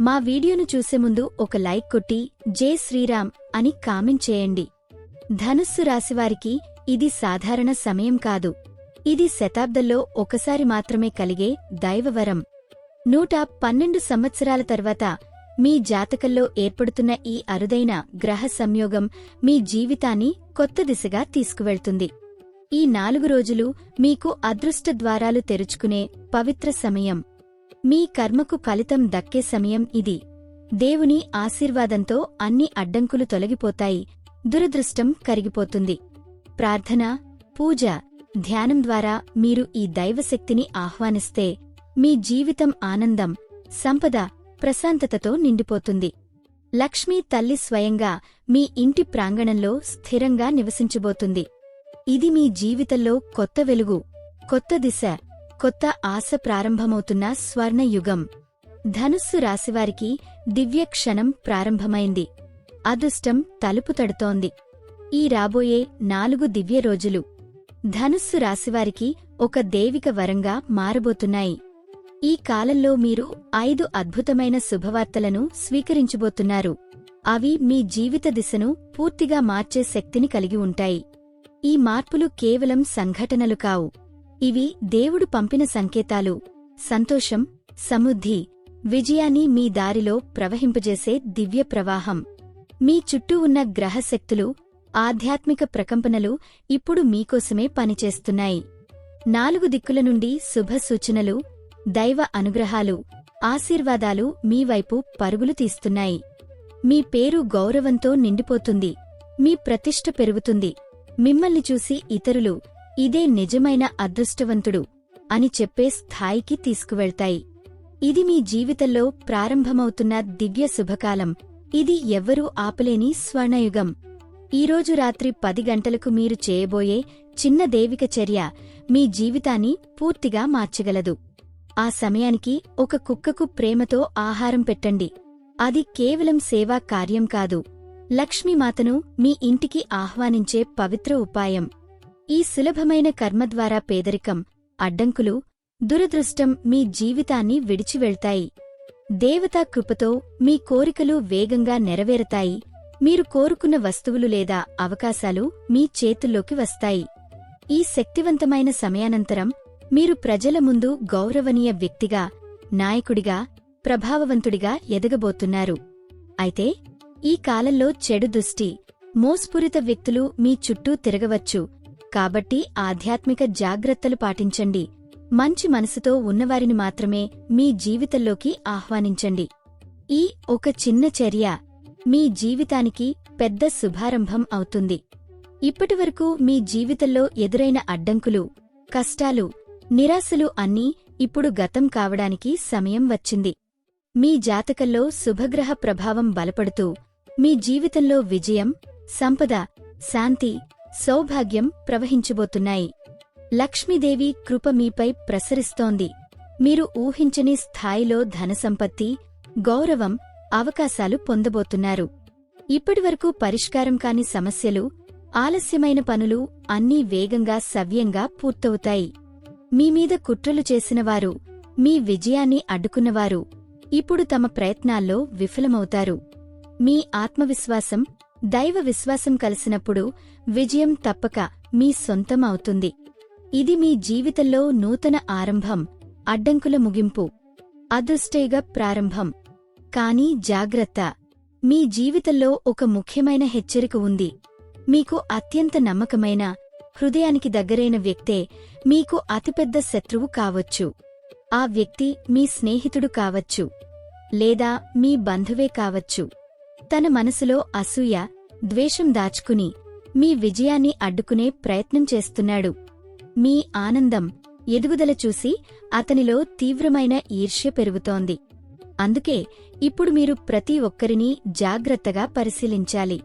మా వీడియోను చూసే ముందు ఒక లైక్ కొట్టి జే శ్రీరామ్ అని కామెంట్ చేయండి. ధనుస్సు రాశివారికి ఇది సాధారణ సమయం కాదు. ఇది శతాబ్దంలో ఒకసారి మాత్రమే కలిగే దైవవరం. నూట పన్నెండు సంవత్సరాల తర్వాత మీ జాతకంలో ఏర్పడుతున్న ఈ అరుదైన గ్రహ సంయోగం మీ జీవితాన్ని కొత్త దిశగా తీసుకువెళ్తుంది. ఈ నాలుగు రోజులు మీకు అదృష్ట ద్వారాలు తెరుచుకునే పవిత్ర సమయం. మీ కర్మకు ఫలితం దక్కే సమయం ఇది. దేవుని ఆశీర్వాదంతో అన్ని అడ్డంకులు తొలగిపోతాయి దురదృష్టం కరిగిపోతుంది. ప్రార్థన పూజ ధ్యానం ద్వారా మీరు ఈ దైవశక్తిని ఆహ్వానిస్తే మీ జీవితం ఆనందం సంపద ప్రశాంతతతో నిండిపోతుంది. లక్ష్మీ తల్లి స్వయంగా మీ ఇంటి ప్రాంగణంలో స్థిరంగా నివసించబోతుంది. ఇది మీ జీవితంలో కొత్త వెలుగు కొత్త దిశ కొత్త ఆశ ప్రారంభమవుతున్న స్వర్ణయుగం. ధనుస్సు రాశివారికి దివ్యక్షణం ప్రారంభమైంది. అదృష్టం తలుపు తడుతోంది. ఈ రాబోయే నాలుగు దివ్య రోజులు ధనుస్సు రాశివారికి ఒక దేవిక వరంగా మారబోతున్నాయి. ఈ కాలంలో మీరు ఐదు అద్భుతమైన శుభవార్తలను స్వీకరించబోతున్నారు. అవి మీ జీవిత దిశను పూర్తిగా మార్చే శక్తిని కలిగి ఉంటాయి. ఈ మార్పులు కేవలం సంఘటనలు కావు. ఇవి దేవుడు పంపిన సంకేతాలు. సంతోషం సమృద్ధి విజయాన్ని మీ దారిలో ప్రవహింపజేసే దివ్య ప్రవాహం. మీ చుట్టూ ఉన్న గ్రహశక్తులు ఆధ్యాత్మిక ప్రకంపనలు ఇప్పుడు మీకోసమే పనిచేస్తున్నాయి. నాలుగు దిక్కుల నుండి శుభ సూచనలు దైవ అనుగ్రహాలు ఆశీర్వాదాలు మీ వైపు పరుగులు తీస్తున్నాయి. మీ పేరు గౌరవంతో నిండిపోతుంది. మీ ప్రతిష్ఠ పెరుగుతుంది. మిమ్మల్ని చూసి ఇతరులు ఇదే నిజమైన అదృష్టవంతుడు అని చెప్పే స్థాయికి తీసుకువెళ్తాయి. ఇది మీ జీవితంలో ప్రారంభమవుతున్న దివ్య శుభకాలం. ఇది ఎవ్వరూ ఆపలేని స్వర్ణయుగం. ఈరోజు రాత్రి పది గంటలకు మీరు చేయబోయే చిన్న దేవిక చర్య మీ జీవితాన్ని పూర్తిగా మార్చగలదు. ఆ సమయానికి ఒక కుక్కకు ప్రేమతో ఆహారం పెట్టండి. అది కేవలం సేవా కార్యం కాదు. లక్ష్మీమాతను మీ ఇంటికి ఆహ్వానించే పవిత్ర ఉపాయం. ఈ సులభమైన కర్మ ద్వారా పేదరికం అడ్డంకులు దురదృష్టం మీ జీవితాన్ని విడిచివెళ్తాయి. దేవతా కృపతో మీ కోరికలు వేగంగా నెరవేరతాయి. మీరు కోరుకున్న వస్తువులు లేదా అవకాశాలు మీ చేతుల్లోకి వస్తాయి. ఈ శక్తివంతమైన సమయానంతరం మీరు ప్రజల ముందు గౌరవనీయ వ్యక్తిగా నాయకుడిగా ప్రభావవంతుడిగా ఎదగబోతున్నారు. అయితే ఈ కాలంలో చెడు దుష్టి మోస్పురిత వ్యక్తులు మీ చుట్టూ తిరగవచ్చు. కాబట్టి ఆధ్యాత్మిక జాగ్రత్తలు పాటించండి. మంచి మనసుతో ఉన్నవారిని మాత్రమే మీ జీవితంలోకి ఆహ్వానించండి. ఈ ఒక చిన్న చర్య మీ జీవితానికి పెద్ద శుభారంభం అవుతుంది. ఇప్పటివరకు మీ జీవితంలో ఎదురైన అడ్డంకులు కష్టాలు నిరాశలు అన్నీ ఇప్పుడు గతం కావడానికి సమయం వచ్చింది. మీ జాతకంలో శుభగ్రహ ప్రభావం బలపడుతూ మీ జీవితంలో విజయం సంపద శాంతి సౌభాగ్యం ప్రవహించబోతున్నాయి. లక్ష్మీదేవి కృప మీపై ప్రసరిస్తోంది. మీరు ఊహించని స్థాయిలో ధనసంపత్తి గౌరవం అవకాశాలు పొందబోతున్నారు. ఇప్పటివరకు పరిష్కారం కాని సమస్యలు ఆలస్యమైన పనులు అన్నీ వేగంగా సవ్యంగా పూర్తవుతాయి. మీమీద కుట్రలు చేసినవారు మీ విజయాన్ని అడ్డుకున్నవారు ఇప్పుడు తమ ప్రయత్నాల్లో విఫలమవుతారు. మీ ఆత్మవిశ్వాసం దైవ విశ్వాసం కలిసినప్పుడు విజయం తప్పక మీ సొంతం అవుతుంది ఇది మీ జీవితంలో నూతన ఆరంభం అడ్డంకుల ముగింపు అదృష్టేగ ప్రారంభం. కానీ జాగ్రత్త మీ జీవితంలో ఒక ముఖ్యమైన హెచ్చరిక ఉంది. మీకు అత్యంత నమ్మకమైన హృదయానికి దగ్గరైన వ్యక్తే మీకు అతిపెద్ద శత్రువు కావచ్చు. ఆ వ్యక్తి మీ స్నేహితుడు కావచ్చు. లేదా మీ బంధువే కావచ్చు. తన మనసులో అసూయ ద్వేషం దాచుకుని మీ విజయాన్ని అడ్డుకునే ప్రయత్నం చేస్తున్నాడు. మీ ఆనందం ఎదుగుదల చూసి అతనిలో తీవ్రమైన ఈర్ష్య పెరుగుతోంది. అందుకే ఇప్పుడు మీరు ప్రతి ఒక్కరినీ జాగ్రత్తగా పరిశీలించాలి.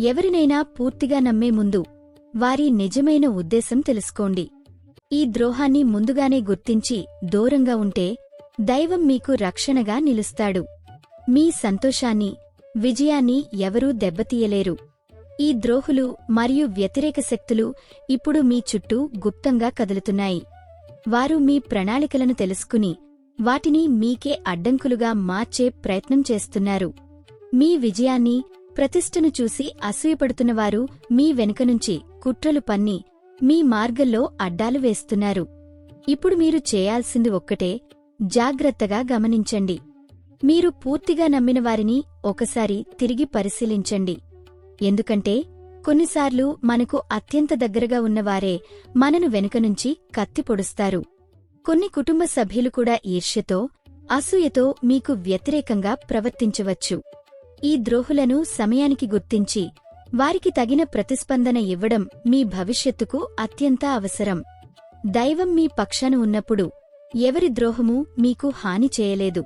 ఎవరినైనా పూర్తిగా నమ్మే ముందు వారి నిజమైన ఉద్దేశం తెలుసుకోండి. ఈ ద్రోహాన్ని ముందుగానే గుర్తించి దూరంగా ఉంటే దైవం మీకు రక్షణగా నిలుస్తాడు. మీ సంతోషాన్ని విజయాన్ని ఎవరూ దెబ్బతీయలేరు. ఈ ద్రోహులు మరియు వ్యతిరేక శక్తులు ఇప్పుడు మీ చుట్టూ గుప్తంగా కదులుతున్నాయి. వారు మీ ప్రణాళికలను తెలుసుకుని వాటిని మీకే అడ్డంకులుగా మార్చే ప్రయత్నం చేస్తున్నారు. మీ విజయాన్ని ప్రతిష్టను చూసి అసూయపడుతున్నవారు మీ వెనుక నుంచి కుట్రలు పన్ని మీ మార్గంలో అడ్డాలు వేస్తున్నారు. ఇప్పుడు మీరు చేయాల్సింది ఒక్కటే జాగ్రత్తగా గమనించండి. మీరు పూర్తిగా నమ్మిన వారిని ఒకసారి తిరిగి పరిశీలించండి. ఎందుకంటే కొన్నిసార్లు మనకు అత్యంత దగ్గరగా ఉన్నవారే మనను వెనుకనుంచి కత్తి పొడుస్తారు. కొన్ని కుటుంబ సభ్యులు కూడా ఈర్ష్యతో అసూయతో మీకు వ్యతిరేకంగా ప్రవర్తించవచ్చు. ఈ ద్రోహులను సమయానికి గుర్తించి వారికి తగిన ప్రతిస్పందన ఇవ్వడం మీ భవిష్యత్తుకు అత్యంత అవసరం. దైవం మీ పక్షాన ఉన్నప్పుడు ఎవరి ద్రోహము మీకు హాని చేయలేదు.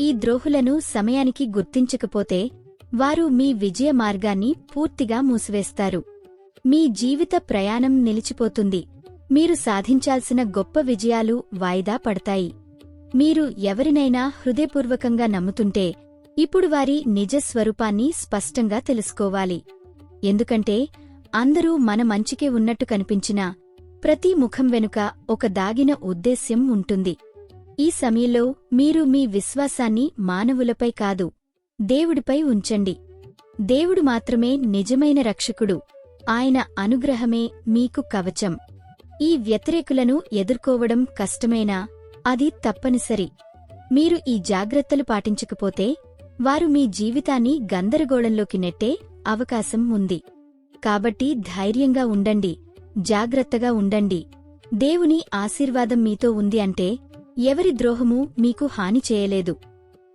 ఈ ద్రోహులను సమయానికి గుర్తించకపోతే వారు మీ విజయ మార్గాన్ని పూర్తిగా మూసివేస్తారు. మీ జీవిత ప్రయాణం నిలిచిపోతుంది. మీరు సాధించాల్సిన గొప్ప విజయాలు వాయిదా పడతాయి. మీరు ఎవరినైనా హృదయపూర్వకంగా నమ్ముతుంటే ఇప్పుడు వారి నిజ స్వరూపాన్ని స్పష్టంగా తెలుసుకోవాలి. ఎందుకంటే అందరూ మన మంచికే ఉన్నట్టు కనిపించినా ప్రతి ముఖం వెనుక ఒక దాగిన ఉద్దేశ్యం ఉంటుంది. ఈ సమయంలో మీరు మీ విశ్వాసాన్ని మానవులపై కాదు దేవుడిపై ఉంచండి. దేవుడు మాత్రమే నిజమైన రక్షకుడు. ఆయన అనుగ్రహమే మీకు కవచం. ఈ వ్యతిరేకులను ఎదుర్కోవడం కష్టమేనా అది తప్పనిసరి. మీరు ఈ జాగ్రత్తలు పాటించకపోతే వారు మీ జీవితాన్ని గందరగోళంలోకి నెట్టే అవకాశం ఉంది. కాబట్టి ధైర్యంగా ఉండండి జాగ్రత్తగా ఉండండి. దేవుని ఆశీర్వాదం మీతో ఉంది అంటే ఎవరి ద్రోహమూ మీకు హాని చేయలేదు.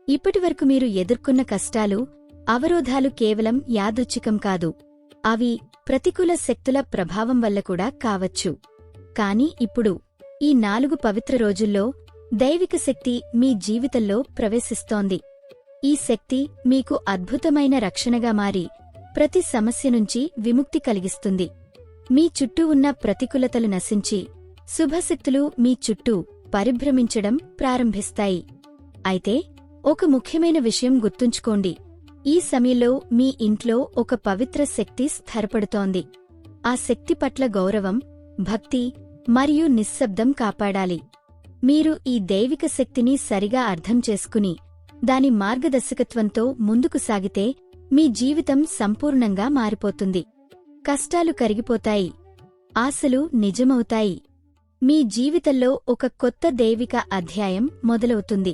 ఇప్పటివరకు మీరు ఎదుర్కొన్న కష్టాలు అవరోధాలు కేవలం యాదృచ్ఛికం కాదు. అవి ప్రతికూల శక్తుల ప్రభావం వల్ల కూడా కావచ్చు. కాని ఇప్పుడు ఈ నాలుగు పవిత్ర రోజుల్లో దైవిక శక్తి మీ జీవితంలో ప్రవేశిస్తోంది. ఈ శక్తి మీకు అద్భుతమైన రక్షణగా మారి ప్రతి సమస్య నుంచి విముక్తి కలిగిస్తుంది. మీ చుట్టూ ఉన్న ప్రతికూలతలు నశించి శుభశక్తులు మీ చుట్టూ పరిభ్రమించడం ప్రారంభిస్తాయి. అయితే ఒక ముఖ్యమైన విషయం గుర్తుంచుకోండి. ఈ సమయంలో మీ ఇంట్లో ఒక పవిత్ర శక్తి స్థిరపడుతోంది ఆ శక్తి పట్ల గౌరవం భక్తి మరియు నిశ్శబ్దం కాపాడాలి. మీరు ఈ దైవిక శక్తిని సరిగా అర్థం చేసుకుని దాని మార్గదర్శకత్వంతో ముందుకు సాగితే మీ జీవితం సంపూర్ణంగా మారిపోతుంది. కష్టాలు కరిగిపోతాయి. ఆశలు నిజమవుతాయి. మీ జీవితంలో ఒక కొత్త దైవిక అధ్యాయం మొదలవుతుంది.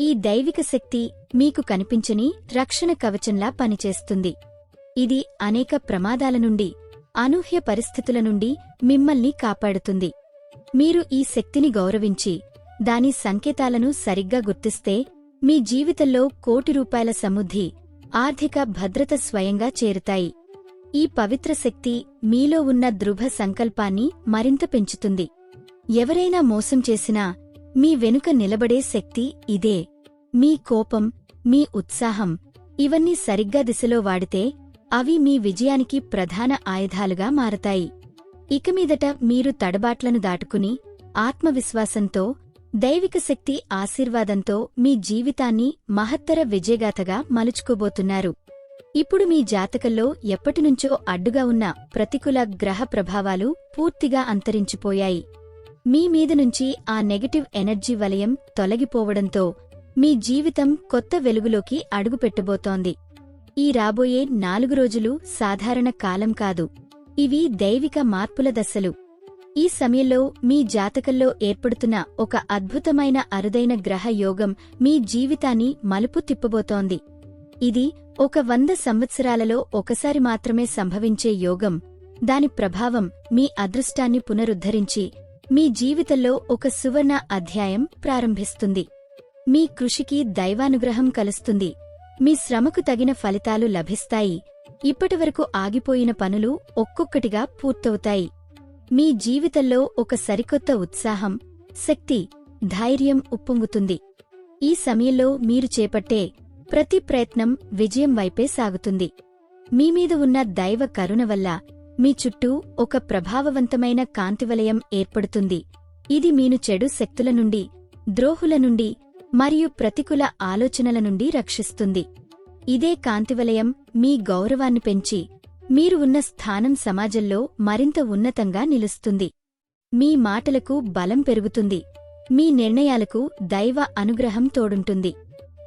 ఈ దైవిక శక్తి మీకు కనిపించని రక్షణ కవచంలా పనిచేస్తుంది. ఇది అనేక ప్రమాదాల నుండి అనూహ్య పరిస్థితుల నుండి మిమ్మల్ని కాపాడుతుంది. మీరు ఈ శక్తిని గౌరవించి దాని సంకేతాలను సరిగ్గా గుర్తిస్తే మీ జీవితంలో కోటి రూపాయల సముద్ధి ఆర్థిక భద్రత స్వయంగా చేరుతాయి. ఈ పవిత్ర శక్తి మీలో ఉన్న దృఢ సంకల్పాన్ని మరింత పెంచుతుంది. ఎవరైనా మోసం చేసినా మీ వెనుక నిలబడే శక్తి ఇదే. మీ కోపం మీ ఉత్సాహం ఇవన్నీ సరిగ్గా దిశలో వాడితే అవి మీ విజయానికి ప్రధాన ఆయుధాలుగా మారతాయి. ఇకమీదట మీరు తడబాట్లను దాటుకుని ఆత్మవిశ్వాసంతో దైవిక శక్తి ఆశీర్వాదంతో మీ జీవితాన్ని మహత్తర విజయగాథగా మలుచుకోబోతున్నారు. ఇప్పుడు మీ జాతకంలో ఎప్పటినుంచో అడ్డుగా ఉన్న ప్రతికూల గ్రహ ప్రభావాలు పూర్తిగా అంతరించిపోయాయి. మీ మీద నుంచి ఆ నెగటివ్ ఎనర్జీ వలయం తొలగిపోవడంతో మీ జీవితం కొత్త వెలుగులోకి అడుగుపెట్టబోతోంది. ఈ రాబోయే నాలుగు రోజులు సాధారణ కాలం కాదు. ఇవి దైవిక మార్పుల దశలు. ఈ సమయంలో మీ జాతకంలో ఏర్పడుతున్న ఒక అద్భుతమైన అరుదైన గ్రహ యోగం మీ జీవితాన్ని మలుపు తిప్పబోతోంది. ఇది ఒక వంద సంవత్సరాలలో ఒకసారి మాత్రమే సంభవించే యోగం. దాని ప్రభావం మీ అదృష్టాన్ని పునరుద్ధరించి మీ జీవితంలో ఒక సువర్ణ అధ్యాయం ప్రారంభిస్తుంది. మీ కృషికి దైవానుగ్రహం కలుస్తుంది. మీ శ్రమకు తగిన ఫలితాలు లభిస్తాయి. ఇప్పటివరకు ఆగిపోయిన పనులు ఒక్కొక్కటిగా పూర్తవుతాయి. మీ జీవితంలో ఒక సరికొత్త ఉత్సాహం శక్తి ధైర్యం ఉప్పొంగుతుంది. ఈ సమయంలో మీరు చేపట్టే ప్రతి ప్రయత్నం విజయం వైపే సాగుతుంది. మీమీద ఉన్న దైవ కరుణ వల్ల మీ చుట్టూ ఒక ప్రభావవంతమైన కాంతివలయం ఏర్పడుతుంది. ఇది మీను చెడు శక్తుల నుండి ద్రోహుల నుండి మరియు ప్రతికూల ఆలోచనల నుండి రక్షిస్తుంది. ఇదే కాంతివలయం మీ గౌరవాన్ని పెంచి మీరు ఉన్న స్థానం సమాజంలో మరింత ఉన్నతంగా నిలుస్తుంది. మీ మాటలకు బలం పెరుగుతుంది. మీ నిర్ణయాలకు దైవ అనుగ్రహం తోడుంటుంది.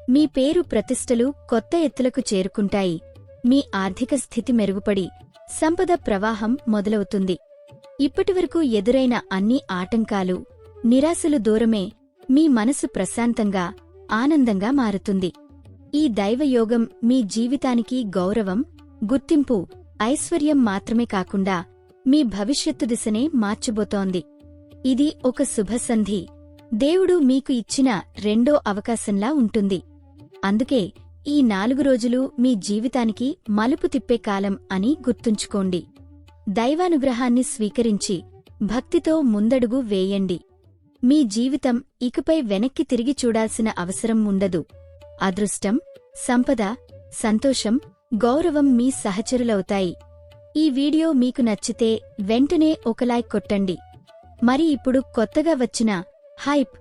మీ పేరు ప్రతిష్టలు కొత్త ఎత్తులకు చేరుకుంటాయి. మీ ఆర్థిక స్థితి మెరుగుపడి సంపద ప్రవాహం మొదలవుతుంది. ఇప్పటివరకు ఎదురైన అన్ని ఆటంకాలు నిరాశలు దూరమే మీ మనసు ప్రశాంతంగా ఆనందంగా మారుతుంది. ఈ దైవయోగం మీ జీవితానికి గౌరవం గుర్తింపు ఐశ్వర్యం మాత్రమే కాకుండా మీ భవిష్యత్తు దిశనే మార్చబోతోంది. ఇది ఒక శుభసంధి. దేవుడు మీకు ఇచ్చిన రెండో అవకాశంలా ఉంటుంది. అందుకే ఈ నాలుగు రోజులు మీ జీవితానికి మలుపు తిప్పే కాలం అని గుర్తుంచుకోండి. దైవానుగ్రహాన్ని స్వీకరించి భక్తితో ముందడుగు వేయండి. మీ జీవితం ఇకపై వెనక్కి తిరిగి చూడాల్సిన అవసరం ఉండదు. అదృష్టం సంపద సంతోషం గౌరవం మీ సహచరులవుతాయి. ఈ వీడియో మీకు నచ్చితే వెంటనే ఒక లైక్ కొట్టండి. మరి ఇప్పుడు కొత్తగా వచ్చిన హైప్